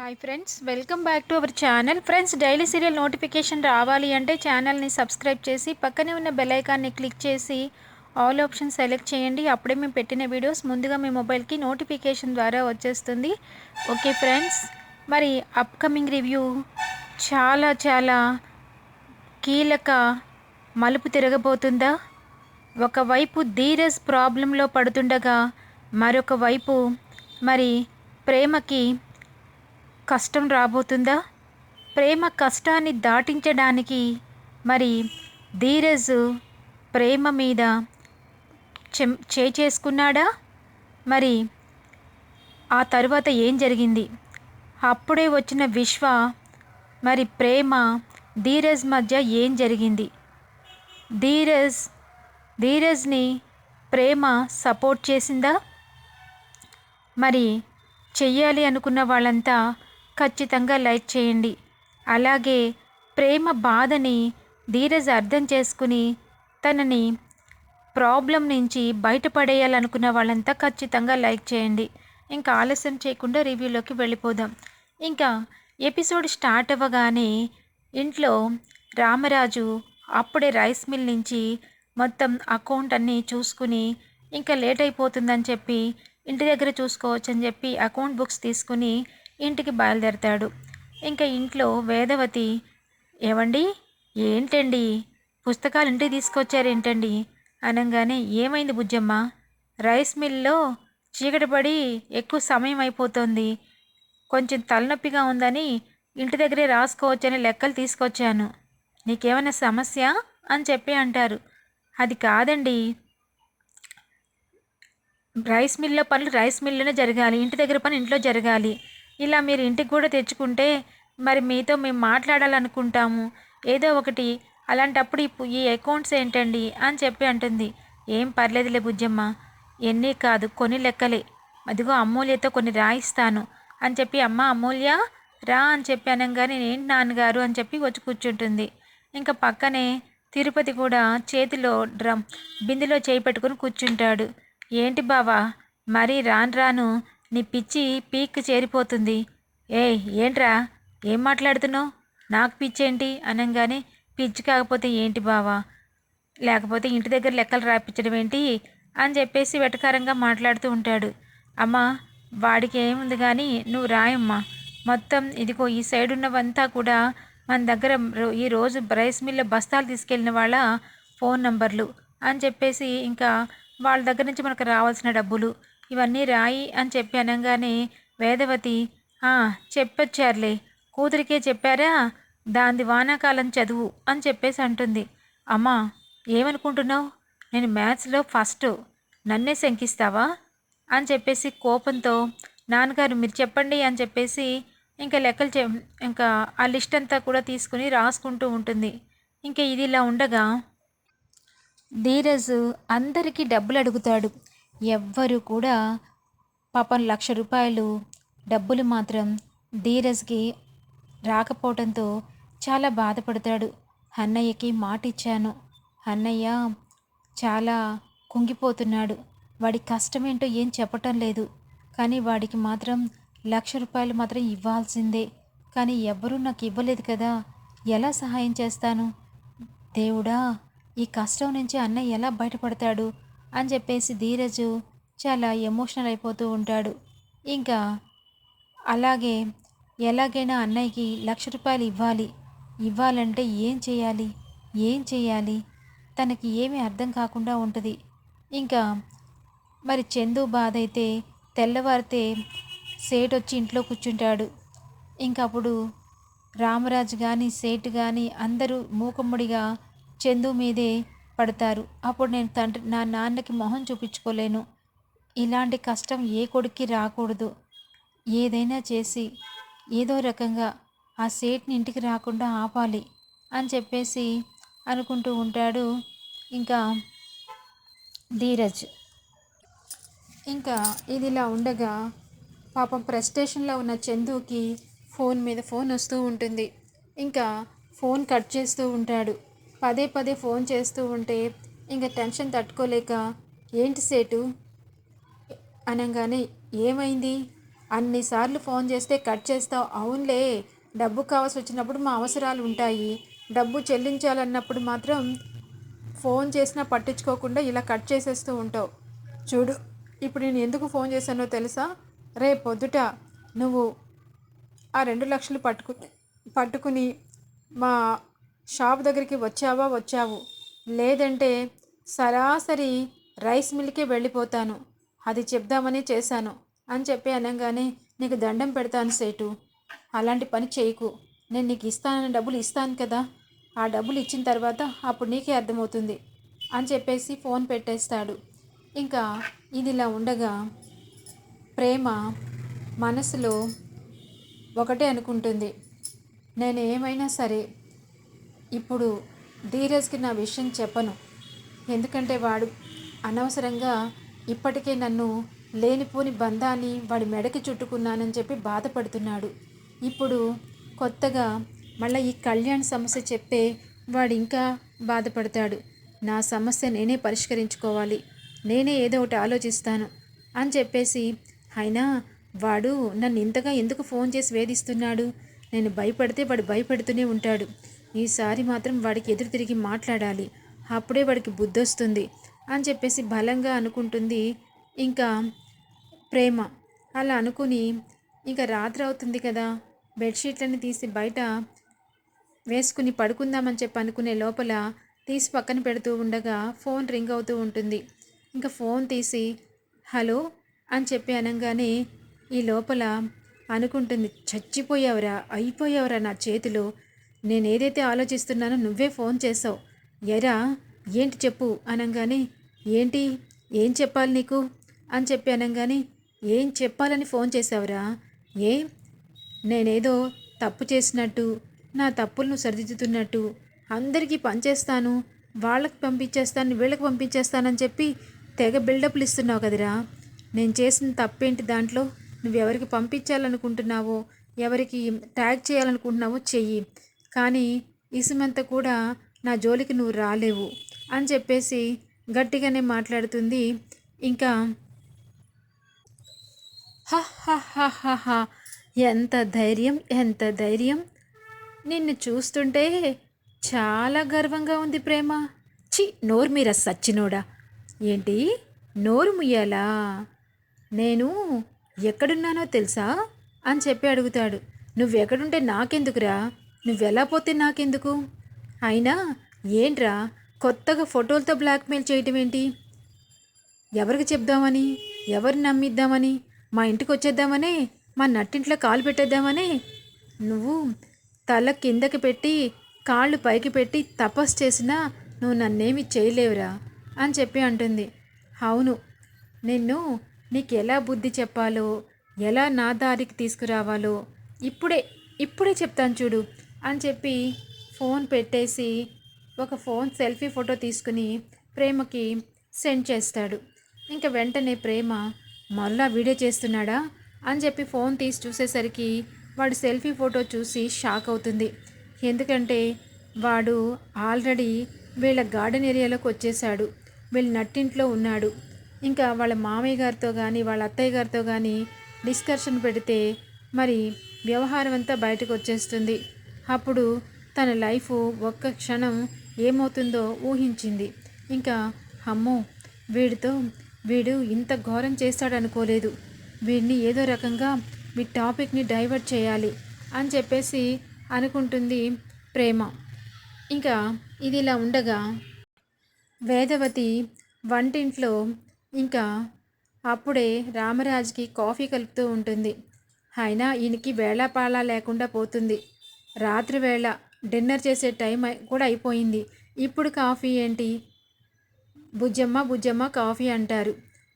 Hi friends welcome back to our channel friends daily serial notification రావాలి అంటే ఛానల్ని subscribe చేసి పక్కనే ఉన్న బెల్ ఐకాన్ని క్లిక్ చేసి ఆల్ ఆప్షన్ సెలెక్ట్ చేయండి. అప్పుడే మేము పెట్టిన వీడియోస్ ముందుగా మీ మొబైల్కి నోటిఫికేషన్ ద్వారా వచ్చేస్తుంది. ఓకే ఫ్రెండ్స్ మరి అప్కమింగ్ రివ్యూ చాలా చాలా కీలక మలుపు తిరగబోతుందా? ఒకవైపు ధీరజ్ ప్రాబ్లంలో పడుతుండగా మరొక వైపు మరి ప్రేమకి కష్టం రాబోతుందా? ప్రేమ కష్టాన్ని దాటించడానికి మరి ధీరజ్ ప్రేమ మీద చే చేసుకున్నాడా? మరి ఆ తరువాత ఏం జరిగింది? అప్పుడే వచ్చిన విశ్వ మరి ప్రేమ ధీరజ్ మధ్య ఏం జరిగింది? ధీరజ్ ధీరజ్ని ప్రేమ సపోర్ట్ చేసిందా? మరి చెయ్యాలి అనుకున్న వాళ్ళంతా ఖచ్చితంగా లైక్ చేయండి. అలాగే ప్రేమ బాధని ధీరజ్ అర్థం చేసుకుని తనని ప్రాబ్లం నుంచి బయటపడేయాలనుకున్న వాళ్ళంతా ఖచ్చితంగా లైక్ చేయండి. ఇంకా ఆలస్యం చేయకుండా రివ్యూలోకి వెళ్ళిపోదాం. ఇంకా ఎపిసోడ్ స్టార్ట్ అవ్వగానే ఇంట్లో రామరాజు అప్పుడే రైస్ మిల్ నుంచి మొత్తం అకౌంట్ అన్నీ చూసుకుని ఇంకా లేట్ అయిపోతుందని చెప్పి ఇంటి దగ్గర చూసుకోవచ్చని చెప్పి అకౌంట్ బుక్స్ తీసుకుని ఇంటికి బయలుదేరతాడు. ఇంకా ఇంట్లో వేదవతి ఏవండి? ఏంటండి? పుస్తకాలు ఇంటికి తీసుకొచ్చారేంటండి? అనగానే ఏమైంది బుజ్జమ్మ? రైస్ మిల్లో చీకటి పడి ఎక్కువ సమయం అయిపోతుంది. కొంచెం తలనొప్పిగా ఉందని ఇంటి దగ్గరే రాసుకోవచ్చని లెక్కలు తీసుకొచ్చాను. నీకేమైనా సమస్య? అని చెప్పి అంటారు. అది కాదండి. రైస్ మిల్లో పనులు రైస్ మిల్లోనే జరగాలి. ఇంటి దగ్గర పని ఇంట్లో జరగాలి. ఇలా మీరు ఇంటికి కూడా తెచ్చుకుంటే మరి మీతో మేము మాట్లాడాలనుకుంటాము. ఏదో ఒకటి అలాంటప్పుడు ఇప్పుడు ఈ అకౌంట్స్ ఏంటండి? అని చెప్పి అంటుంది. ఏం పర్లేదులే బుజ్జమ్మ ఎన్ని కాదు కొన్ని లెక్కలే. అదిగో అమూల్యతో కొన్ని రాయిస్తాను అని చెప్పి అమ్మ అమూల్య రా అని చెప్పి అనగానే ఏంటి నాన్నగారు అని చెప్పి వచ్చి కూర్చుంటుంది. ఇంకా పక్కనే తిరుపతి కూడా చేతిలో డ్రమ్ బిందెలో చేయి పెట్టుకుని కూర్చుంటాడు. ఏంటి బావా మరీ రాను రాను నీ పిచ్చి పీక్ చేరిపోతుంది. ఏయ్ ఏంట్రా? ఏం మాట్లాడుతున్నావు? నాకు పిచ్చి ఏంటి అనగానే పిచ్చి కాకపోతే ఏంటి బావా? లేకపోతే ఇంటి దగ్గర లెక్కలు రాయించడం ఏంటి? అని చెప్పేసి వెటకారంగా మాట్లాడుతూ ఉంటాడు. అమ్మా వాడికి ఏముంది కానీ నువ్వు రాయమ్మా. మొత్తం ఇదిగో ఈ సైడ్ ఉన్నవంతా కూడా మన దగ్గర ఈ రోజు రైస్ మిల్ల బస్తాలు తీసుకెళ్ళిన వాళ్ళ ఫోన్ నంబర్లు. అని చెప్పేసి ఇంకా వాళ్ళ దగ్గర నుంచి మనకు రావాల్సిన డబ్బులు. ఇవన్నీ రాయి అని చెప్పి అనగానే వేదవతి చెప్పొచ్చారులే. కూతురికే చెప్పారా? దాంది వానాకాలం చదువు అని చెప్పేసి అంటుంది. అమ్మా ఏమనుకుంటున్నావు? నేను మ్యాథ్స్లో ఫస్ట్. నన్నే శంకిస్తావా? అని చెప్పేసి కోపంతో నాన్నగారు మీరు చెప్పండి అని చెప్పేసి ఇంకా లెక్కలు చె ఇంకా ఆ లిస్ట్ అంతా కూడా తీసుకుని రాసుకుంటూ ఉంటుంది. ఇంకా ఇది ఇలా ఉండగా ధీరజు అందరికీ డబ్బులు అడుగుతాడు. ఎవ్వరు కూడా పాపం లక్ష రూపాయలు డబ్బులు మాత్రం ధీరజ్కి రాకపోవడంతో చాలా బాధపడతాడు. అన్నయ్యకి మాట ఇచ్చాను అన్నయ్య చాలా కుంగిపోతున్నాడు. వాడి కష్టమేంటో ఏం చెప్పటం లేదు. కానీ వాడికి మాత్రం లక్ష రూపాయలు మాత్రం ఇవ్వాల్సిందే. కానీ ఎవ్వరూ నాకు ఇవ్వలేదు కదా. ఎలా సహాయం చేస్తాను? దేవుడా ఈ కష్టం నుంచి అన్నయ్య ఎలా బయటపడతాడు? అని చెప్పేసి ధీరజు చాలా ఎమోషనల్ అయిపోతూ ఉంటాడు. ఇంకా అలాగే ఎలాగైనా అన్నయ్యకి లక్ష రూపాయలు ఇవ్వాలి. ఇవ్వాలంటే ఏం చేయాలి? ఏం చేయాలి? తనకి ఏమీ అర్థం కాకుండా ఉంటుంది. ఇంకా మరి చందు బాధ అయితే తెల్లవారితే సేట్ వచ్చి ఇంట్లో కూర్చుంటాడు. ఇంకా అప్పుడు రామరాజు కానీ సేటు కానీ అందరూ మూకమ్ముడిగా చందు మీదే పడతారు. అప్పుడు నేను తండ్రి నా నాన్నకి మొహం చూపించుకోలేను. ఇలాంటి కష్టం ఏ కొడుక్కి రాకూడదు. ఏదైనా చేసి ఏదో రకంగా ఆ సేట్ని ఇంటికి రాకుండా ఆపాలి అని చెప్పేసి అనుకుంటూ ఉంటాడు ఇంకా ధీరజ్. ఇంకా ఇదిలా ఉండగా పాపం ప్రెస్టేషన్లో ఉన్న చందుకి ఫోన్ మీద ఫోన్ వస్తూ ఉంటుంది. ఇంకా ఫోన్ కట్ చేస్తూ ఉంటాడు. పదే పదే ఫోన్ చేస్తూ ఉంటే ఇంకా టెన్షన్ తట్టుకోలేక ఏంటి సేటు? అనగానే ఏమైంది? అన్నిసార్లు ఫోన్ చేస్తే కట్ చేస్తావు. అవునులే డబ్బు కావాల్సి వచ్చినప్పుడు మా అవసరాలు ఉంటాయి. డబ్బు చెల్లించాలన్నప్పుడు మాత్రం ఫోన్ చేసినా పట్టించుకోకుండా ఇలా కట్ చేసేస్తూ ఉంటావు. చూడు ఇప్పుడు నేను ఎందుకు ఫోన్ చేశానో తెలుసా? రే పొద్దుట నువ్వు ఆ రెండు లక్షలు పట్టుకు పట్టుకుని మా షాప్ దగ్గరికి వచ్చావా? వచ్చావు. లేదంటే సరాసరి రైస్ మిల్కే వెళ్ళిపోతాను. అది చెప్దామని చేశాను అని చెప్పి అనగానే నీకు దండం పెడతాను సేటు. అలాంటి పని చేయకు. నేను నీకు ఇస్తానని డబ్బులు ఇస్తాను కదా. ఆ డబ్బులు ఇచ్చిన తర్వాత అప్పుడు నీకే అర్థమవుతుంది అని చెప్పేసి ఫోన్ పెట్టేస్తాడు. ఇంకా ఇది ఇలా ఉండగా ప్రేమ మనసులో ఒకటే అనుకుంటుంది. నేను ఏమైనా సరే ఇప్పుడు ధీరజ్కి నా విషయం చెప్పను. ఎందుకంటే వాడు అనవసరంగా ఇప్పటికే నన్ను లేనిపోని బంధాన్ని వాడి మెడకి చుట్టుకున్నానని చెప్పి బాధపడుతున్నాడు. ఇప్పుడు కొత్తగా మళ్ళీ ఈ కళ్యాణ్ సమస్య చెప్పే వాడు ఇంకా బాధపడతాడు. నా సమస్య నేనే పరిష్కరించుకోవాలి. నేనే ఏదో ఒకటి ఆలోచిస్తాను అని చెప్పేసి అయినా వాడు నన్ను ఇంతగా ఎందుకు ఫోన్ చేసి వేధిస్తున్నాడు? నేను భయపడితే వాడు భయపెడుతూనే ఉంటాడు. ఈసారి మాత్రం వాడికి ఎదురు తిరిగి మాట్లాడాలి. అప్పుడే వాడికి బుద్ధి వస్తుంది అని చెప్పేసి బలంగా అనుకుంటుంది ఇంకా ప్రేమ. అలా అనుకుని ఇంకా రాత్రి అవుతుంది కదా. బెడ్షీట్లని తీసి బయట వేసుకుని పడుకుందామని చెప్పి అనుకునే లోపల తీసి పక్కన పెడుతూ ఉండగా ఫోన్ రింగ్ అవుతూ ఉంటుంది. ఇంకా ఫోన్ తీసి హలో అని చెప్పి అనగానే ఈ లోపల అనుకుంటుంది చచ్చిపోయావురా అయిపోయావురా నా చేతిలో. నేను ఏదైతే ఆలోచిస్తున్నానో నువ్వే ఫోన్ చేసావు. ఎరా ఏంటి చెప్పు అనగానే ఏంటి ఏం చెప్పాలి నీకు? అని చెప్పి అనగానే ఏం చెప్పాలని ఫోన్ చేసావురా? ఏ? నేనేదో తప్పు చేసినట్టు నా తప్పులను సరిదిద్దుతున్నట్టు అందరికీ పనిచేస్తాను వాళ్ళకి పంపించేస్తాను వీళ్ళకి పంపించేస్తానని చెప్పి తెగ బిల్డప్లు ఇస్తున్నావు కదరా? నేను చేసిన తప్పేంటి దాంట్లో? నువ్వు ఎవరికి పంపించాలనుకుంటున్నావో ఎవరికి ట్యాగ్ చేయాలనుకుంటున్నావో చెయ్యి. కానీ ఇసుమంత కూడా నా జోలికి నువ్వు రాలేవు అని చెప్పేసి గట్టిగానే మాట్లాడుతుంది. ఇంకా హ ఎంత ధైర్యం ఎంత ధైర్యం. నిన్ను చూస్తుంటే చాలా గర్వంగా ఉంది ప్రేమ. చి నోరు మీర సచ్చినోడా. ఏంటి? నోరు ముయ్యాలా? నేను ఎక్కడున్నానో తెలుసా? అని చెప్పి అడుగుతాడు. నువ్వెక్కడుంటే నాకెందుకురా? నువ్వెలా పోతే నాకెందుకు? అయినా ఏంట్రా కొత్తగా ఫోటోలతో బ్లాక్మెయిల్ చేయటం ఏంటి ఎవరికి చెప్దామని ఎవరిని నమ్మిద్దామని మా ఇంటికి వచ్చేద్దామనే మా నట్టింట్లో కాలు పెట్టేద్దామనే? నువ్వు తల కిందకి పెట్టి కాళ్ళు పైకి పెట్టి తపస్సు చేసినా నువ్వు నన్నేమి చేయలేవురా అని చెప్పి అంటుంది. అవును నిన్ను నీకు ఎలా బుద్ధి చెప్పాలో ఎలా నా దారికి తీసుకురావాలో ఇప్పుడే ఇప్పుడే చెప్తాను చూడు. అని చెప్పి ఫోన్ పెట్టేసి ఒక ఫోన్ సెల్ఫీ ఫోటో తీసుకుని ప్రేమకి సెండ్ చేస్తాడు. ఇంకా వెంటనే ప్రేమ మళ్ళా వీడియో చేస్తున్నాడా? అని చెప్పి ఫోన్ తీసి చూసేసరికి వాడు సెల్ఫీ ఫోటో చూసి షాక్ అవుతుంది. ఎందుకంటే వాడు ఆల్రెడీ వీళ్ళ గార్డెన్ ఏరియాలోకి వచ్చేసాడు. వీళ్ళ నట్టింట్లో ఉన్నాడు. ఇంకా వాళ్ళ మామయ్య గారితో కానీ వాళ్ళ అత్తయ్య గారితో కానీ డిస్కషన్ పెడితే మరి వ్యవహారం అంతా బయటకు వచ్చేస్తుంది. అప్పుడు తన లైఫ్ ఒక్క క్షణం ఏమవుతుందో ఊహించింది. ఇంకా అమ్మో వీడితో వీడు ఇంత ఘోరం చేస్తాడనుకోలేదు. వీడిని ఏదో రకంగా మీ టాపిక్ని డైవర్ట్ చేయాలి అని చెప్పేసి అనుకుంటుంది ప్రేమ. ఇంకా ఇది ఇలా ఉండగా వేదవతి వంటింట్లో ఇంకా అప్పుడే రామరాజ్కి కాఫీ కలుపుతూ ఉంటుంది. అయినా ఈయనకి వేళాపాళా లేకుండా పోతుంది. రాత్రి వేళ డిన్నర్ చేసే టైం కూడా అయిపోయింది. ఇప్పుడు కాఫీ ఏంటి? బుజ్జమ్మ బుజ్జమ్మ కాఫీ అంటారు.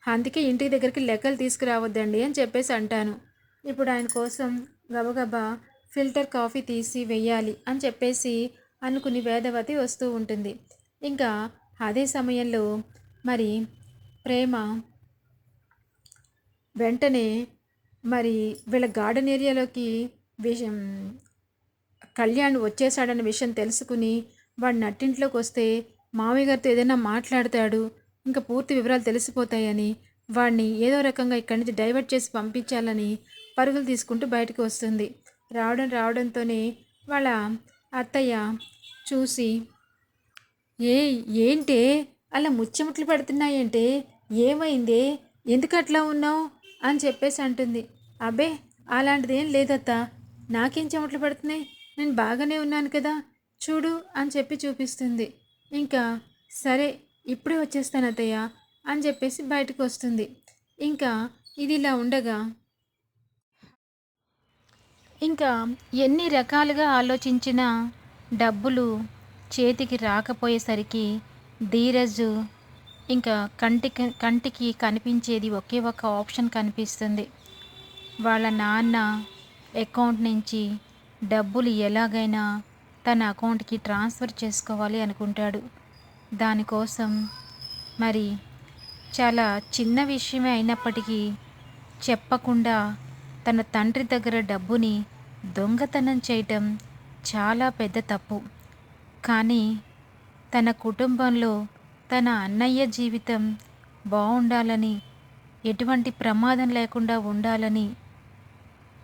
అందుకే ఇంటి దగ్గరికి లెక్కలు తీసుకురావద్దండి అని చెప్పేసి అంటాను. ఇప్పుడు ఆయన కోసం గబగబా ఫిల్టర్ కాఫీ తీసి వెయ్యాలి అని చెప్పేసి అనుకుని వేదవతి వస్తూ ఉంటుంది. ఇంకా అదే సమయంలో మరి ప్రేమ వెంటనే మరి వీళ్ళ గార్డెన్ ఏరియాలోకి విషయం కళ్యాణ్ వచ్చేసాడన్న విషయం తెలుసుకుని వాడు నట్టింట్లోకి వస్తే మామయ్య గారితో ఏదైనా మాట్లాడతాడు. ఇంకా పూర్తి వివరాలు తెలిసిపోతాయని వాడిని ఏదో రకంగా ఇక్కడి నుంచి డైవర్ట్ చేసి పంపించాలని పరుగులు తీసుకుంటూ బయటకు వస్తుంది. రావడం రావడంతోనే వాళ్ళ అత్తయ్య చూసి ఏ ఏంటే? అలా ముచ్చముట్లు పడుతున్నాయంటే? ఏమైందే? ఎందుకు అట్లా ఉన్నావు? అని చెప్పేసి అంటుంది. అబ్బే అలాంటిదేం లేదత్తా. నాకేం చెమట్లు పడుతున్నాయి? నేను బాగానే ఉన్నాను కదా చూడు అని చెప్పి చూపిస్తుంది. ఇంకా సరే ఇప్పుడే వచ్చేస్తాను అత్తయ్య అని చెప్పేసి బయటకు వస్తుంది. ఇంకా ఇది ఇలా ఉండగా ఇంకా ఎన్ని రకాలుగా ఆలోచించినా డబ్బులు చేతికి రాకపోయేసరికి ధీరజ్ ఇంకా కంటికి కంటికి కనిపించేది ఒకే ఒక ఆప్షన్ కనిపిస్తుంది. వాళ్ళ నాన్న అకౌంట్ నుంచి డబ్బులు ఎలాగైనా తన అకౌంట్కి ట్రాన్స్ఫర్ చేసుకోవాలి అనుకుంటాడు. దానికోసం మరి చాలా చిన్న విషయమే అయినప్పటికీ చెప్పకుండా తన తండ్రి దగ్గర డబ్బుని దొంగతనం చేయటం చాలా పెద్ద తప్పు. కానీ తన కుటుంబంలో తన అన్నయ్య జీవితం బాగుండాలని ఎటువంటి ప్రమాదం లేకుండా ఉండాలని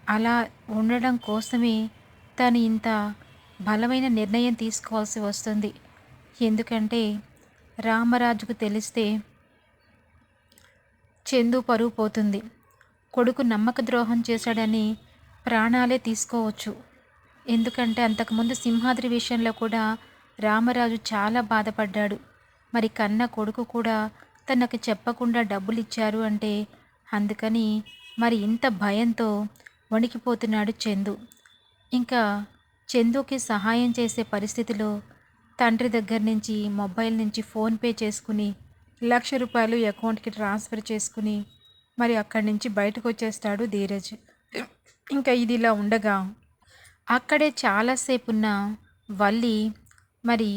అలా ఉండడం కోసమే తను ఇంత బలమైన నిర్ణయం తీసుకోవాల్సి వస్తుంది. ఎందుకంటే రామరాజుకు తెలిస్తే చందు పరువు పోతుంది. కొడుకు నమ్మక ద్రోహం చేశాడని ప్రాణాలే తీసుకోవచ్చు. ఎందుకంటే అంతకుముందు సింహాద్రి విషయంలో కూడా రామరాజు చాలా బాధపడ్డాడు. మరి కన్న కొడుకు కూడా తనకు చెప్పకుండా డబ్బులు ఇచ్చారు అంటే అందుకని మరి ఇంత భయంతో వణికిపోతున్నాడు చందు. ఇంకా చందుకి సహాయం చేసే పరిస్థితిలో తండ్రి దగ్గర నుంచి మొబైల్ నుంచి ఫోన్పే చేసుకుని లక్ష రూపాయలు అకౌంట్కి ట్రాన్స్ఫర్ చేసుకుని మరి అక్కడి నుంచి బయటకు వచ్చేస్తాడు ధీరజ్. ఇంకా ఇది ఇలా ఉండగా అక్కడే చాలాసేపు ఉన్న వల్లి మరి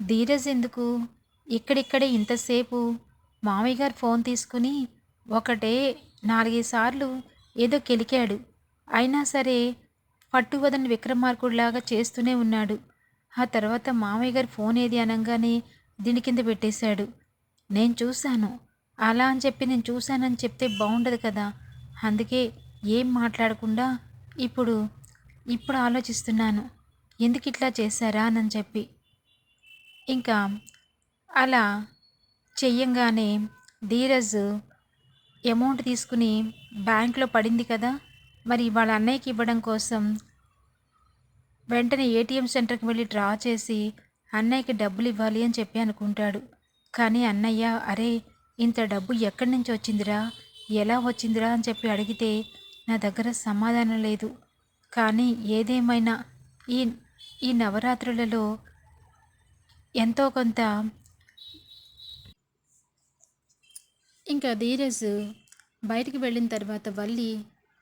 ధీరజ్ ఎందుకు ఇక్కడిక్కడే ఇంతసేపు మామయ్య గారు ఫోన్ తీసుకుని ఒకటే నాలుగైదు సార్లు ఏదో కెలికాడు. అయినా సరే పట్టువదని విక్రమార్కుడిలాగా చేస్తూనే ఉన్నాడు. ఆ తర్వాత మామయ్య గారు ఫోన్ ఏది అనగానే దీని కింద పెట్టేశాడు. నేను చూశాను. అలా అని చెప్పి నేను చూశానని చెప్తే బాగుండదు కదా. అందుకే ఏం మాట్లాడకుండా ఇప్పుడు ఇప్పుడు ఆలోచిస్తున్నాను. ఎందుకు ఇట్లా చేశారా? అని చెప్పి. ఇంకా అలా చెయ్యంగానే ధీరజ్ అమౌంట్ తీసుకుని బ్యాంక్లో పడింది కదా. మరి వాళ్ళ అన్నయ్యకి ఇవ్వడం కోసం వెంటనే ఏటీఎం సెంటర్కి వెళ్ళి డ్రా చేసి అన్నయ్యకి డబ్బులు ఇవ్వాలి అని చెప్పి అనుకుంటాడు. కానీ అన్నయ్య అరే ఇంత డబ్బు ఎక్కడి నుంచి వచ్చిందిరా? ఎలా వచ్చిందిరా? అని చెప్పి అడిగితే నా దగ్గర సమాధానం లేదు. కానీ ఏదేమైనా ఈ ఈ నవరాత్రులలో ఎంతో కొంత ఇంకా ధీరజ్ బయటికి వెళ్ళిన తర్వాత వల్లి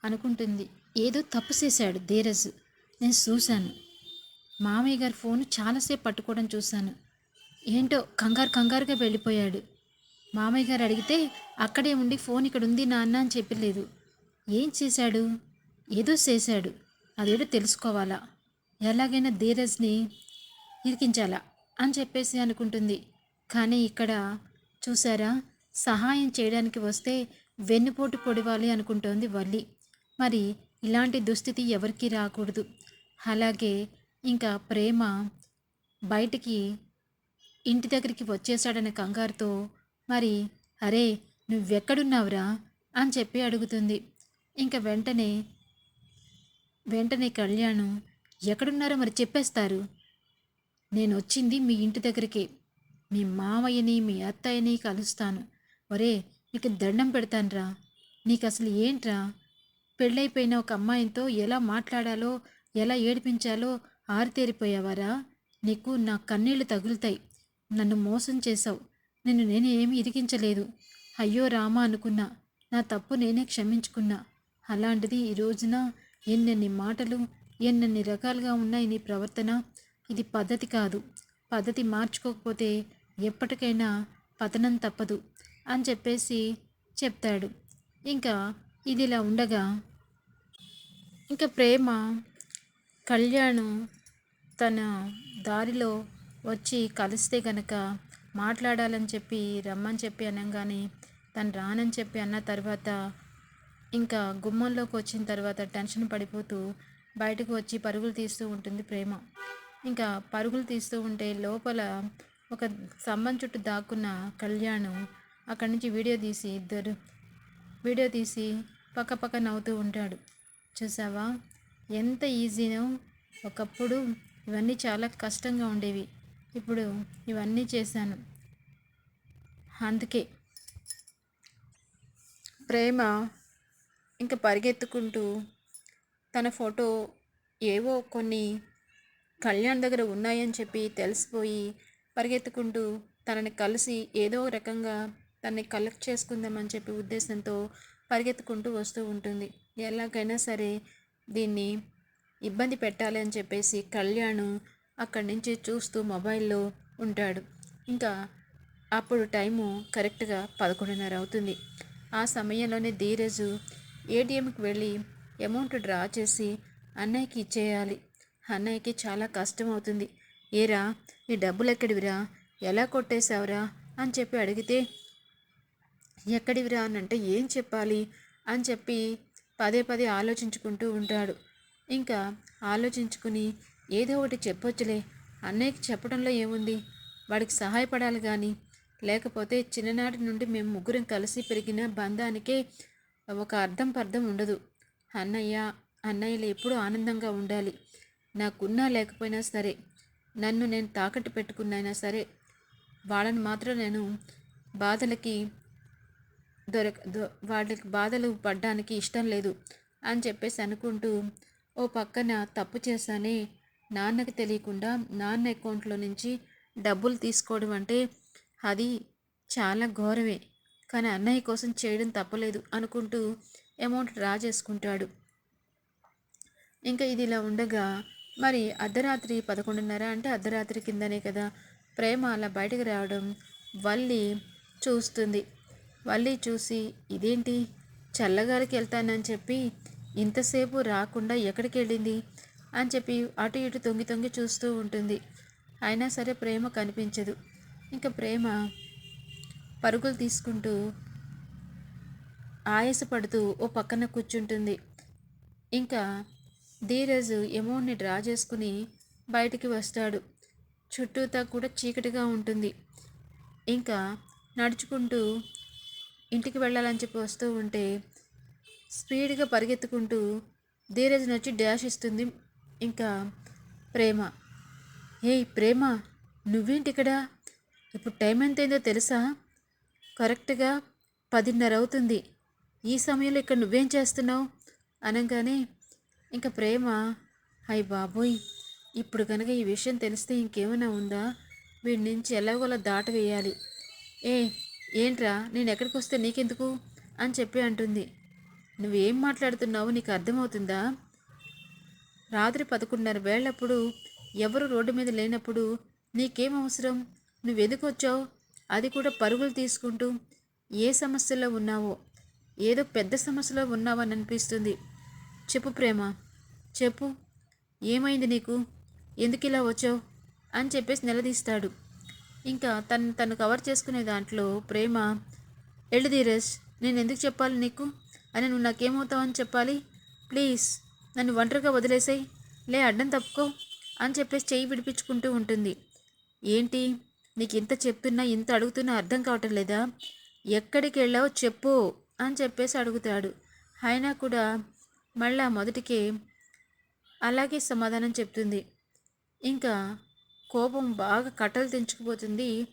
అనుకుంటుంది. ఏదో తప్పు చేశాడు ధీరజ్. నేను చూశాను. మామయ్య గారి ఫోన్ చాలాసేపు పట్టుకోవడం చూశాను. ఏంటో కంగారు కంగారుగా వెళ్ళిపోయాడు. మామయ్య గారు అడిగితే అక్కడే ఉండి ఫోన్ ఇక్కడ ఉంది నాన్న అని చెప్పలేదు. ఏం చేశాడు? ఏదో చేశాడు. అదేదో తెలుసుకోవాలా? ఎలాగైనా ధీరజ్ని ఇరికించాలా? అని చెప్పేసి అనుకుంటుంది. కానీ ఇక్కడ చూసారా సహాయం చేయడానికి వస్తే వెన్నుపోటు పొడివాలి అనుకుంటోంది వల్లి. మరి ఇలాంటి దుస్థితి ఎవరికీ రాకూడదు. అలాగే ఇంకా ప్రేమ బయటికి ఇంటి దగ్గరికి వచ్చేసాడనే కంగారుతో మరి అరే నువ్వెక్కడున్నావురా? అని చెప్పి అడుగుతుంది. ఇంకా వెంటనే వెంటనే కళ్యాణం ఎక్కడున్నారో మరి చెప్పేస్తారు. నేను వచ్చింది మీ ఇంటి దగ్గరికి. మీ మామయ్యని మీ అత్తయ్యని కలుస్తాను. ఒరే నీకు దండం పెడతానురా. నీకు అసలు ఏంట్రా? పెళ్ళైపోయిన ఒక అమ్మాయితో ఎలా మాట్లాడాలో ఎలా ఏడిపించాలో ఆరితేరిపోయావారా? నీకు నా కన్నీళ్ళు తగులుతాయి. నన్ను మోసం చేశావు. నిన్ను నేను ఏమి ఇరికించలేదు. అయ్యో రామా అనుకున్నా. నా తప్పు నేనే క్షమించుకున్నా. అలాంటిది ఈ రోజున ఎన్నెన్ని మాటలు ఎన్నెన్ని రకాలుగా ఉన్నాయి నీ ప్రవర్తన? ఇది పద్ధతి కాదు. పద్ధతి మార్చుకోకపోతే ఎప్పటికైనా పతనం తప్పదు అని చెప్పేసి చెప్తాడు. ఇంకా ఇది ఇలా ఉండగా ఇంకా ప్రేమ కళ్యాణం తన దారిలో వచ్చి కలిస్తే గనక మాట్లాడాలని చెప్పి రమ్మని చెప్పి అనగానే తను రానని చెప్పి అన్న తర్వాత ఇంకా గుమ్మంలోకి వచ్చిన తర్వాత టెన్షన్ పడిపోతూ బయటకు వచ్చి పరుగులు తీస్తూ ఉంటుంది ప్రేమ. ఇంకా పరుగులు తీస్తూ ఉంటే లోపల ఒక స్తంభం చుట్టూ దాక్కున్న కళ్యాణం అక్కడి నుంచి వీడియో తీసి ఇద్దరు వీడియో తీసి పక్కపక్క నవ్వుతూ ఉంటాడు. చూసావా? ఎంత ఈజీనో? ఒకప్పుడు ఇవన్నీ చాలా కష్టంగా ఉండేవి. ఇప్పుడు ఇవన్నీ చేశాను. అందుకే ప్రేమ ఇంకా పరిగెత్తుకుంటూ తన ఫోటో ఏవో కొన్ని కళ్యాణ్ దగ్గర ఉన్నాయని చెప్పి తెలిసిపోయి పరిగెత్తుకుంటూ తనని కలిసి ఏదో రకంగా తనని కలెక్ట్ చేసుకుందామని చెప్పి ఉద్దేశంతో పరిగెత్తుకుంటూ వస్తూ ఉంటుంది. ఎలాగైనా సరే దీన్ని ఇబ్బంది పెట్టాలి అని చెప్పేసి కళ్యాణ్ అక్కడి నుంచి చూస్తూ మొబైల్లో ఉంటాడు. ఇంకా అప్పుడు టైము కరెక్ట్గా పదకొండున్నర అవుతుంది. ఆ సమయంలోనే ధీరజు ఏటీఎంకి వెళ్ళి అమౌంట్ డ్రా చేసి అన్నయ్యకి ఇచ్చేయాలి. అన్నయ్యకి చాలా కష్టం అవుతుంది. ఏరా నీ డబ్బులు ఎక్కడివిరా ఎలా కొట్టేశావురా? అని చెప్పి అడిగితే ఎక్కడివిరా అని అంటే ఏం చెప్పాలి? అని చెప్పి పదే పదే ఆలోచించుకుంటూ ఉంటాడు. ఇంకా ఆలోచించుకుని ఏదో ఒకటి చెప్పొచ్చులే. అన్నయ్యకి చెప్పడంలో ఏముంది? వాడికి సహాయపడాలి కానీ లేకపోతే చిన్ననాటి నుండి మేము ముగ్గురం కలిసి పెరిగిన బంధానికే ఒక అర్థం పర్థం ఉండదు. అన్నయ్య అన్నయ్యలు ఎప్పుడూ ఆనందంగా ఉండాలి. నాకున్నా లేకపోయినా సరే నన్ను నేను తాకట్టు పెట్టుకున్నైనా సరే వాళ్ళని మాత్రం నేను బాధలకి దొరక దొ- వాళ్ళకి బాధలు పడ్డానికి ఇష్టం లేదు అని చెప్పేసి అనుకుంటూ ఓ పక్కన తప్పు చేశానే నాన్నకి తెలియకుండా నాన్న అకౌంట్లో నుంచి డబ్బులు తీసుకోవడం అంటే అది చాలా ఘోరమే. కానీ అన్నయ్య కోసం చేయడం తప్పలేదు అనుకుంటూ అమౌంట్ డ్రా చేసుకుంటాడు. ఇంకా ఇది ఇలా ఉండగా మరి అర్ధరాత్రి పదకొండున్నర అంటే అర్ధరాత్రి కిందనే కదా ప్రేమ అలా బయటకు రావడం వల్లి చూస్తుంది. వల్లి చూసి ఇదేంటి? చల్లగారికి వెళ్తానని చెప్పి ఇంతసేపు రాకుండా ఎక్కడికి వెళ్ళింది? అని చెప్పి అటు ఇటు తొంగి తొంగి చూస్తూ ఉంటుంది. అయినా సరే ప్రేమ కనిపించదు. ఇంకా ప్రేమ పరుగులు తీసుకుంటూ ఆయాసపడుతూ ఓ పక్కన కూర్చుంటుంది. ఇంకా ధీరజ్ అమౌంట్ని డ్రా చేసుకుని బయటికి వస్తాడు. చుట్టూతా కూడా చీకటిగా ఉంటుంది. ఇంకా నడుచుకుంటూ ఇంటికి వెళ్ళాలని చెప్పి వస్తూ ఉంటే స్పీడ్గా పరిగెత్తుకుంటూ ధీరజ్ వచ్చి డాష్ ఇస్తుంది. ఇంకా ప్రేమ. ఏయ్ ప్రేమ నువ్వేంటి ఇక్కడ? ఇప్పుడు టైం ఎంతైందో తెలుసా? కరెక్ట్గా పదిన్నర అవుతుంది ఈ సమయంలో ఇక్కడ నువ్వేం చేస్తున్నావు? అనగానే ఇంకా ప్రేమ? హాయ్ బాబోయ్! ఇప్పుడు కనుక ఈ విషయం తెలిస్తే ఇంకేమైనా ఉందా? వీడి నుంచి ఎలాగోలా దాటవేయాలి. ఏ ఏంట్రా? నేను ఎక్కడికి వస్తే నీకెందుకు? అని చెప్పి అంటుంది. నువ్వేం మాట్లాడుతున్నావు నీకు అర్థమవుతుందా? రాత్రి పదకొండున్నర వేళ్ళప్పుడు ఎవరు రోడ్డు మీద లేనప్పుడు నీకేం అవసరం? నువ్వెందుకు వచ్చావు? అది కూడా పరుగులు తీసుకుంటూ ఏ సమస్యలో ఉన్నావో ఏదో పెద్ద సమస్యలో ఉన్నావని అనిపిస్తుంది. చెప్పు ప్రేమ. చెప్పు. ఏమైంది నీకు? ఎందుకు ఇలా వచ్చావు? అని చెప్పేసి నిలదీస్తాడు. ఇంకా తను తను కవర్ చేసుకునే దాంట్లో ప్రేమ ఎల్లు ధీరజ్ నేను ఎందుకు చెప్పాలి నీకు? అని నువ్వు నాకేమవుతావని చెప్పాలి? ప్లీజ్ నన్ను ఒంటరిగా వదిలేసాయి. లే అడ్డం తప్పుకో అని చెప్పేసి చెయ్యి విడిపించుకుంటూ ఉంటుంది. ఏంటి? నీకు ఇంత చెప్తున్నా ఇంత అడుగుతున్నా అర్థం కావటం లేదా? ఎక్కడికి వెళ్ళావో చెప్పు అని చెప్పేసి అడుగుతాడు. అయినా కూడా మళ్ళా మొదటికే అలాగే సమాధానం చెప్తుంది. ఇంకా కోపం బాగా కట్టలు తెంచుకుపోతుంది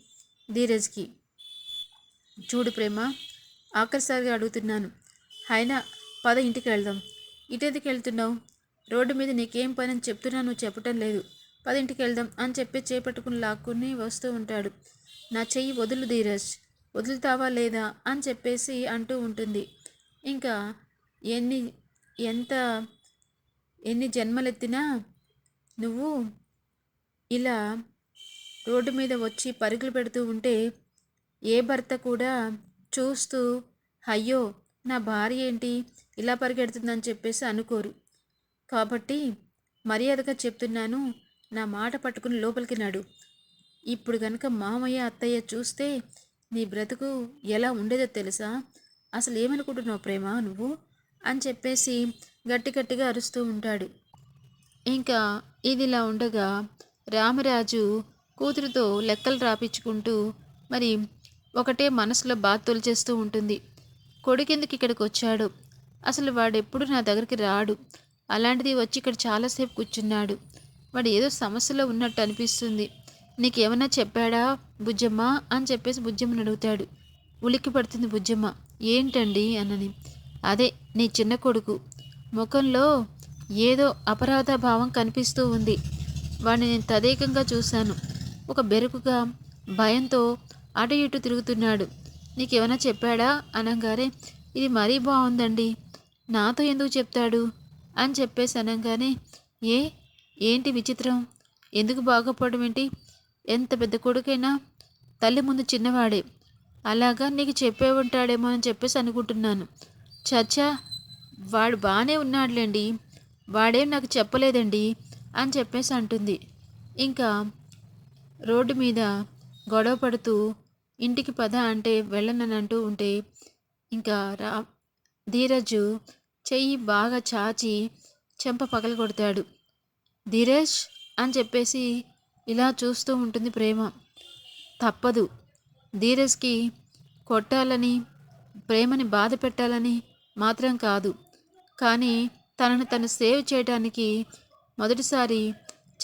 ధీరజ్కి. చూడు ప్రేమ ఆఖరిసారిగా అడుగుతున్నాను. అయినా పద ఇంటికి వెళ్దాం. ఇటెందుకు వెళ్తున్నావు? రోడ్డు మీద నీకేం పని అని చెప్తున్నా నువ్వు చెప్పటం లేదు. పద ఇంటికి వెళ్దాం అని చెప్పి చేపట్టుకుని లాక్కుని వస్తూ ఉంటాడు. నా చెయ్యి వదులు ధీరజ్. వదులుతావా లేదా అని చెప్పేసి అంటూ ఉంటుంది. ఇంకా ఎన్ని ఎంత ఎన్ని జన్మలెత్తినా నువ్వు ఇలా రోడ్డు మీద వచ్చి పరుగులు పెడుతూ ఉంటే ఏ భర్త కూడా చూస్తూ అయ్యో నా భార్య ఏంటి? ఇలా పరిగెడుతుందని చెప్పేసి అనుకోరు. కాబట్టి మర్యాదగా చెప్తున్నాను నా మాట పట్టుకుని లోపలికి నాడు. ఇప్పుడు కనుక మామయ్య అత్తయ్య చూస్తే నీ బ్రతుకు ఎలా ఉండేదో తెలుసా? అసలు ఏమనుకుంటున్నావు ప్రేమ నువ్వు? అని చెప్పేసి గట్టి గట్టిగా అరుస్తూ ఉంటాడు. ఇంకా ఇదిలా ఉండగా రామరాజు కూతురుతో లెక్కలు రాపించుకుంటూ మరి ఒకటే మనసులో బాధ తొలిచేస్తూ ఉంటుంది. కొడుకెందుకు ఇక్కడికి వచ్చాడు? అసలు వాడెప్పుడు నా దగ్గరికి రాడు? అలాంటిది వచ్చి ఇక్కడ చాలాసేపు కూర్చున్నాడు. వాడు ఏదో సమస్యలో ఉన్నట్టు అనిపిస్తుంది. నీకేమన్నా చెప్పాడా బుజ్జమ్మ? అని చెప్పేసి బుజ్జమ్మని అడుగుతాడు. ఉలిక్కి పడుతుంది బుజ్జమ్మ. ఏంటండి? అన్నని అదే నీ చిన్న కొడుకు. ముఖంలో ఏదో అపరాధ భావం కనిపిస్తూ ఉంది. వాడిని నేను తదేకంగా చూశాను. ఒక బెరుకుగా భయంతో అటు ఇటు తిరుగుతున్నాడు. నీకేమైనా చెప్పాడా? అనగానే ఇది మరీ బాగుందండి నాతో ఎందుకు చెప్తాడు? అని చెప్పేసి అనగానే ఏ? ఏంటి విచిత్రం? ఎందుకు బాగుపడడం ఏంటి? ఎంత పెద్ద కొడుకైనా తల్లి ముందు చిన్నవాడే. అలాగా నీకు చెప్పే ఉంటాడేమో అని చెప్పేసి అనుకుంటున్నాను. చచ్చా వాడు బాగానే ఉన్నాడులేండి. వాడేం నాకు చెప్పలేదండి. అని చెప్పేసి అంటుంది. ఇంకా రోడ్డు మీద గొడవ పడుతూ ఇంటికి పద అంటే వెళ్ళనని అంటూ ఉంటే ఇంకా రా ధీరజు చెయ్యి బాగా చాచి చెంప పగల కొడతాడు. ధీరజ్ అని చెప్పేసి ఇలా చూస్తూ ఉంటుంది ప్రేమ. తప్పదు. ధీరజ్కి కొట్టాలని ప్రేమని బాధ పెట్టాలని మాత్రం కాదు. కానీ తనను తను సేవ్ చేయడానికి మొదటిసారి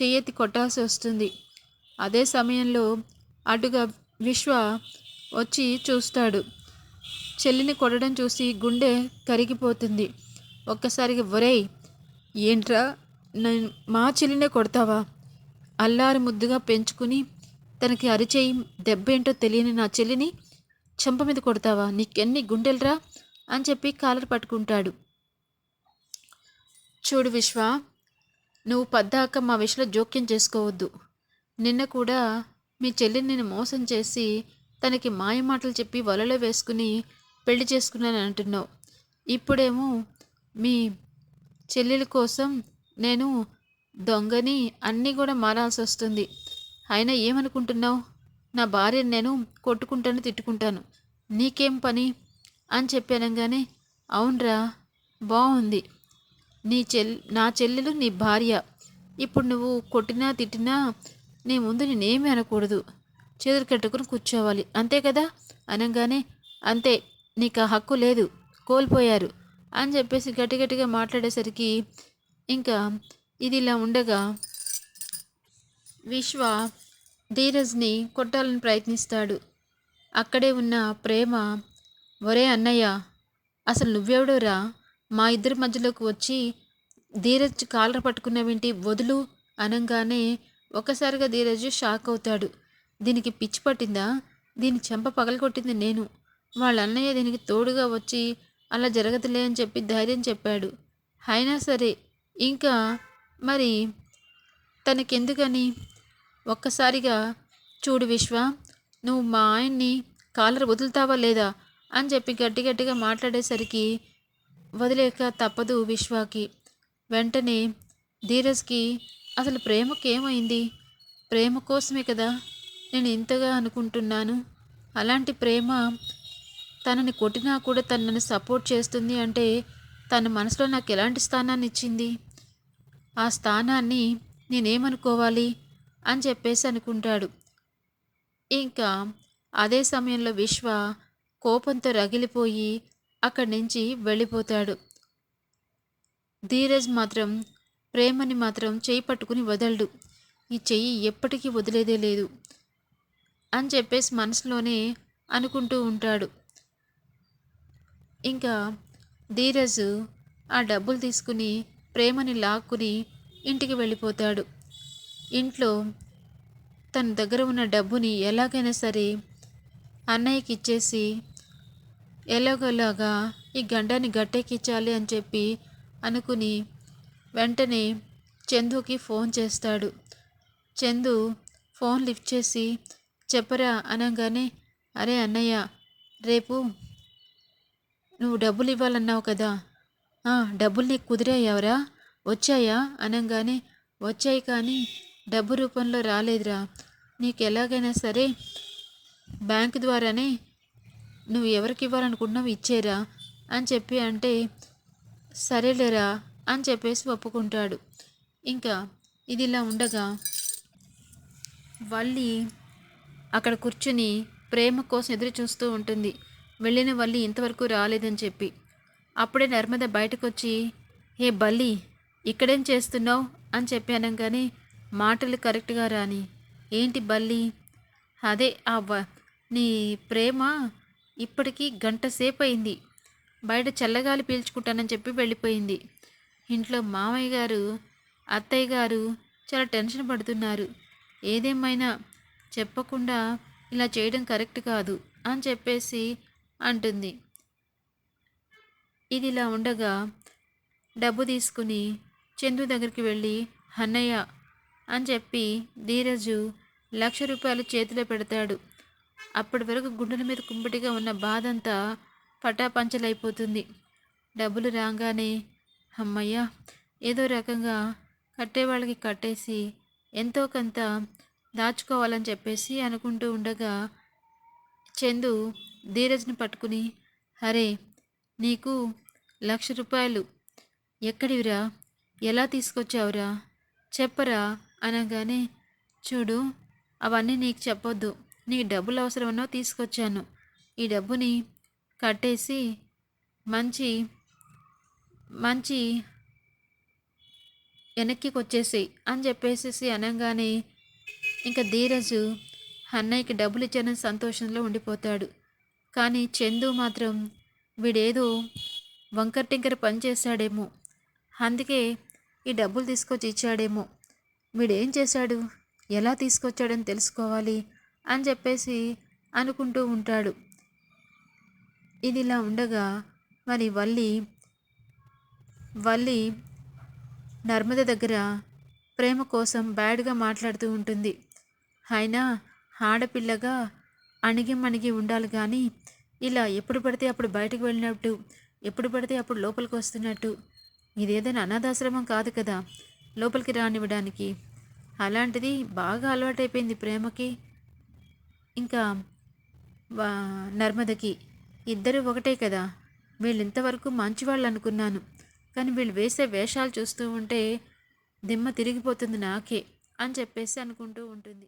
చెయ్యెత్తి కొట్టాల్సి వస్తుంది. అదే సమయంలో అటుగా విశ్వ వచ్చి చూస్తాడు. చెల్లిని కొట్టడం చూసి గుండె కరిగిపోతుంది. ఒక్కసారిగా ఒరేయ్ ఏంట్రా? నేను మా చెల్లినే కొడతావా అల్లారు ముద్దుగా పెంచుకుని తనకి అరిచేయి దెబ్బేంటో తెలియని నా చెల్లిని చెంప మీద కొడతావా? నీకెన్ని గుండెలరా అని చెప్పి కాలర్ పట్టుకుంటాడు. చూడు విశ్వ నువ్వు పద్దాక మా విషయంలో జోక్యం చేసుకోవద్దు. నిన్న కూడా మీ చెల్లిని నేను మోసం చేసి తనకి మాయ మాటలు చెప్పి వలలో వేసుకుని పెళ్ళి చేసుకున్నాను అంటున్నావు. ఇప్పుడేమో మీ చెల్లెల కోసం నేను దొంగని అన్నీ కూడా మారాల్సి వస్తుంది. అయినా ఏమనుకుంటున్నావు? నా భార్యను నేను కొట్టుకుంటాను తిట్టుకుంటాను. నీకేం పని? అని చెప్పానంగానే అవునరా బాగుంది నీ చెల్ నా చెల్లెలు నీ భార్య. ఇప్పుడు నువ్వు కొట్టినా తిట్టినా నీ ముందు నేనేమీ అనకూడదు. చేతులు కట్టుకుని కూర్చోవాలి. అంతే కదా? అనగానే అంతే నీకు ఆ హక్కు లేదు. కోల్పోయారు. అని చెప్పేసి గట్టి గట్టిగా మాట్లాడేసరికి ఇంకా ఇది ఇలా ఉండగా విశ్వ ధీరజ్ని కొట్టాలని ప్రయత్నిస్తాడు. అక్కడే ఉన్న ప్రేమ ఒరే అన్నయ్య అసలు నువ్వెవడోరా? మా ఇద్దరి మధ్యలోకి వచ్చి ధీరజ్ కాలర్ పట్టుకున్నావేంటి వదులు అనగానే ఒక్కసారిగా ధీరజ్ షాక్ అవుతాడు. దీనికి పిచ్చి పట్టిందా? దీని చెంప పగలగొట్టింది నేను. వాళ్ళ అన్నయ్య దీనికి తోడుగా వచ్చి అలా జరగదులే అని చెప్పి ధైర్యం చెప్పాడు. అయినా సరే ఇంకా మరి తనకెందుకని? ఒక్కసారిగా చూడు విశ్వ నువ్వు మా ఆయన్ని కాలర్ వదులుతావా లేదా అని చెప్పి గట్టి గట్టిగా మాట్లాడేసరికి వదిలేక తప్పదు విశ్వాకి. వెంటనే ధీరజ్కి అసలు ప్రేమకేమైంది? ప్రేమ కోసమే కదా నేను ఇంతగా అనుకుంటున్నాను. అలాంటి ప్రేమ తనని కొట్టినా కూడా తను నన్ను సపోర్ట్ చేస్తుంది అంటే తన మనసులో నాకు ఎలాంటి స్థానాన్ని ఇచ్చింది ఆ స్థానాన్ని నేనేమనుకోవాలి? అని చెప్పేసి అనుకుంటాడు. ఇంకా అదే సమయంలో విశ్వ కోపంతో రగిలిపోయి అక్కడి నుంచి వెళ్ళిపోతాడు. ధీరజ్ మాత్రం ప్రేమని మాత్రం చేయి పట్టుకుని వదలడు. ఈ చెయ్యి ఎప్పటికీ వదిలేదే లేదు అని చెప్పేసి మనసులోనే అనుకుంటూ ఉంటాడు. ఇంకా ధీరజ్ ఆ డబ్బులు తీసుకుని ప్రేమని లాక్కుని ఇంటికి వెళ్ళిపోతాడు. ఇంట్లో తన దగ్గర ఉన్న డబ్బుని ఎలాగైనా సరే అన్నయ్యకి ఇచ్చేసి ఎలాగోలాగా ఈ గండాన్ని గట్టెక్కించాలి అని చెప్పి అనుకుని వెంటనే చందుకి ఫోన్ చేస్తాడు. చందు ఫోన్ లిఫ్ట్ చేసి చెప్పరా అనగానే అరే అన్నయ్య రేపు నువ్వు డబ్బులు ఇవ్వాలన్నావు కదా డబ్బులు నీకు కుదిరాయవరా? వచ్చాయా? అనగానే వచ్చాయి కానీ డబ్బు రూపంలో రాలేదురా. నీకు ఎలాగైనా సరే బ్యాంక్ ద్వారానే నువ్వు ఎవరికి ఇవ్వాలనుకుంటున్నావు ఇచ్చేరా అని చెప్పి అంటే సరేలేరా అని చెప్పేసి ఒప్పుకుంటాడు. ఇంకా ఇది ఇలా ఉండగా వల్లి అక్కడ కూర్చుని ప్రేమ కోసం ఎదురు చూస్తూ ఉంటుంది. వెళ్ళిన వల్లి ఇంతవరకు రాలేదని చెప్పి. అప్పుడే నర్మద బయటకు వచ్చి ఏ బల్లి ఇక్కడేం చేస్తున్నావు? అని చెప్పి అనగానే మాటలు కరెక్ట్గా రాని. ఏంటి బల్లి? అదే ఆ వ- నీ ప్రేమ ఇప్పటికీ గంట సేపు అయింది బయట చల్లగాలి పీల్చుకుంటానని చెప్పి వెళ్ళిపోయింది. ఇంట్లో మామయ్య గారు అత్తయ్య గారు చాలా టెన్షన్ పడుతున్నారు. ఏదేమైనా చెప్పకుండా ఇలా చేయడం కరెక్ట్ కాదు అని చెప్పేసి అంటుంది. ఇది ఇలా ఉండగా డబ్బు తీసుకుని చందు దగ్గరికి వెళ్ళి అన్నయ్య అని చెప్పి ధీరజు లక్ష రూపాయలు చేతిలో పెడతాడు. అప్పటి వరకు గుండెల మీద కుంపటిగా ఉన్న బాధంతా పటాపంచలైపోతుంది. డబ్బులు రాగానే అమ్మయ్య ఏదో రకంగా కట్టేవాళ్ళకి కట్టేసి ఎంతో కొంత దాచుకోవాలని చెప్పేసి అనుకుంటూ ఉండగా చందు ధీరజ్ని పట్టుకుని అరే నీకు లక్ష రూపాయలు ఎక్కడివిరా? ఎలా తీసుకొచ్చావురా? చెప్పరా? అనగానే చూడు అవన్నీ నీకు చెప్పొద్దు. నీకు డబ్బులు అవసరమన్నో తీసుకొచ్చాను. ఈ డబ్బుని కట్టేసి మంచి మంచి వెనక్కి వచ్చేసి అని చెప్పేసేసి అనగానే ఇంకా ధీరజు అన్నయ్యకి డబ్బులు ఇచ్చానని సంతోషంలో ఉండిపోతాడు. కానీ చందు మాత్రం వీడేదో వంకర టింకర పనిచేశాడేమో అందుకే ఈ డబ్బులు తీసుకొచ్చి ఇచ్చాడేమో. వీడేం చేశాడు? ఎలా తీసుకొచ్చాడని తెలుసుకోవాలి. అని చెప్పేసి అనుకుంటూ ఉంటాడు. ఇది ఇలా ఉండగా మరి వల్లి వల్లి నర్మద దగ్గర ప్రేమ కోసం బ్యాడ్గా మాట్లాడుతూ ఉంటుంది. అయినా ఆడపిల్లగా అణిగి మణిగి ఉండాలి కానీ ఇలా ఎప్పుడు పడితే అప్పుడు బయటకు వెళ్ళినట్టు ఎప్పుడు పడితే అప్పుడు లోపలికి వస్తున్నట్టు ఇదేదైనా అనాథాశ్రమం కాదు కదా లోపలికి రానివ్వడానికి. అలాంటిది బాగా అలవాటైపోయింది ప్రేమకి. ఇంకా నర్మదకి ఇద్దరు ఒకటే కదా. వీళ్ళు ఇంతవరకు మంచివాళ్ళు అనుకున్నాను కానీ వీళ్ళు వేసే వేషాలు చూస్తూ ఉంటే దిమ్మ తిరిగిపోతుంది నాకే అని చెప్పేసి అనుకుంటూ ఉంటుంది.